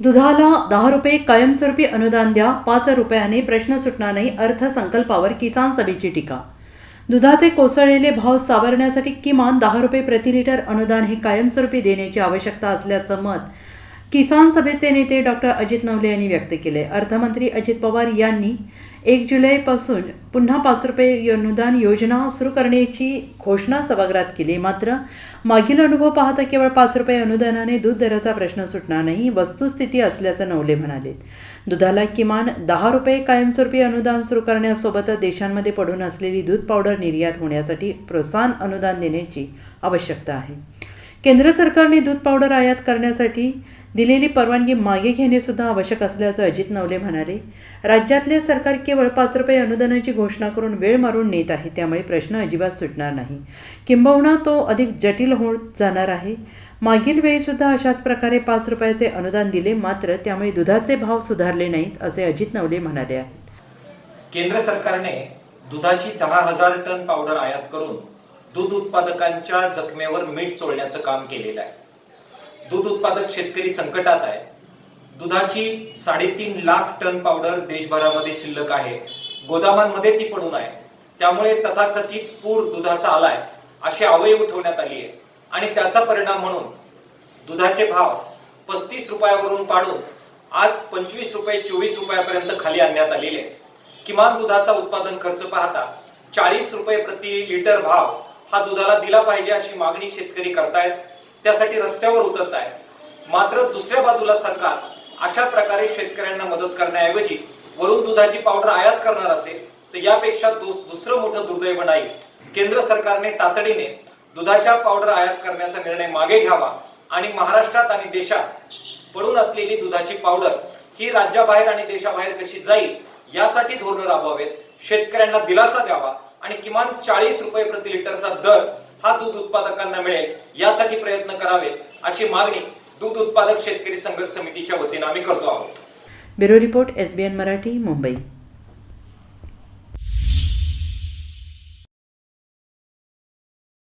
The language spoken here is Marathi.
दुधाला दहा रुपये कायमस्वरूपी अनुदान द्या पाच रुपयाने प्रश्न सुटणार नाही अर्थसंकल्पावर किसान सभेची टीका. दुधाचे कोसळलेले भाव सावरण्यासाठी किमान दहा रुपये प्रति लिटर अनुदान हे कायमस्वरूपी देण्याची आवश्यकता असल्याचं मत किसान सभेचे नेते डॉक्टर अजित नवले यांनी व्यक्त केले. अर्थमंत्री अजित पवार यांनी एक जुलैपासून पुन्हा पाच रुपये अनुदान योजना सुरू करण्याची घोषणा सभागृहात केली. मात्र मागील अनुभव पाहता केवळ पाच रुपये अनुदानाने दूध दराचा प्रश्न सुटणार नाही वस्तुस्थिती असल्याचं नवले म्हणाले. दुधाला किमान दहा रुपये कायमस्वरूपी अनुदान सुरू करण्यासोबतच देशांमध्ये पडून असलेली दूध पावडर निर्यात होण्यासाठी प्रोत्साहन अनुदान देण्याची आवश्यकता आहे. केंद्र सरकारने दूध पावडर आयात करण्यासाठी दिलेली परवानगी मागे घेणे सुद्धा आवश्यक असल्याचं अजित नवले म्हणाले. राज्यातले सरकार केवळ पाच रुपये अनुदानाची घोषणा करून वेळ मारून नेत आहे त्यामुळे प्रश्न अजिबात सुटणार नाही. किंबहुना तो अधिक जटिल होत जाणार आहे. मागील वेळी सुद्धा अशाच प्रकारे पाच रुपयाचे अनुदान दिले मात्र त्यामुळे दुधाचे भाव सुधारले नाहीत असे अजित नवले म्हणाले आहेत केंद्र सरकारने दुधाची दहा हजार टन पावडर आयात करून दूध उत्पादकांच्या जखमेवर मीठ चोळण्याचं काम केलेलं आहे. दूध उत्पादक शेतकरी संकटात आहे. दुधाची साडेतीन लाख टन पावडर देशभरामध्ये शिल्लक आहे. गोदामांमध्ये ती पडून आहे. त्यामुळे तथाकथित पूर दुधाचा आलाय अशी आवई उठवण्यात आली आहे. आणि त्याचा परिणाम म्हणून दुधाचे भाव पस्तीस रुपयावरून पाडून आज पंचवीस रुपये चोवीस रुपयापर्यंत खाली आणण्यात आलेले आहे. किमान दुधाचा उत्पादन खर्च पाहता चाळीस रुपये प्रति लिटर भाव हा दुधाला दिला पाहिजे अशी मागणी शेतकरी करतायत. त्यासाठी रस्त्यावर उतरत आहे. मात्र दुसऱ्या बाजूला सरकार अशा प्रकारे शेतकऱ्यांना मदत करण्याऐवजी वरून दुधाची पावडर आयात करणार असेल तर यापेक्षा दुसरं मोठं दुर्दैव नाही. केंद्र सरकारने तातडीने दुधाच्या पावडर आयात करण्याचा निर्णय मागे घ्यावा आणि महाराष्ट्रात आणि देशात पडून असलेली दुधाची पावडर ही राज्याबाहेर आणि देशाबाहेर कशी जाईल यासाठी धोरणं राबवावेत. शेतकऱ्यांना दिलासा द्यावा आणि किमान चाळीस रुपये प्रति लिटरचा दर हा दूध उत्पादकांना मिळेल यासाठी प्रयत्न करावेत अशी मागणी दूध उत्पादक शेतकरी संघर्ष समितीच्या वतीनं आम्ही करतो आहोत. Bureau report S B N Marathi Mumbai.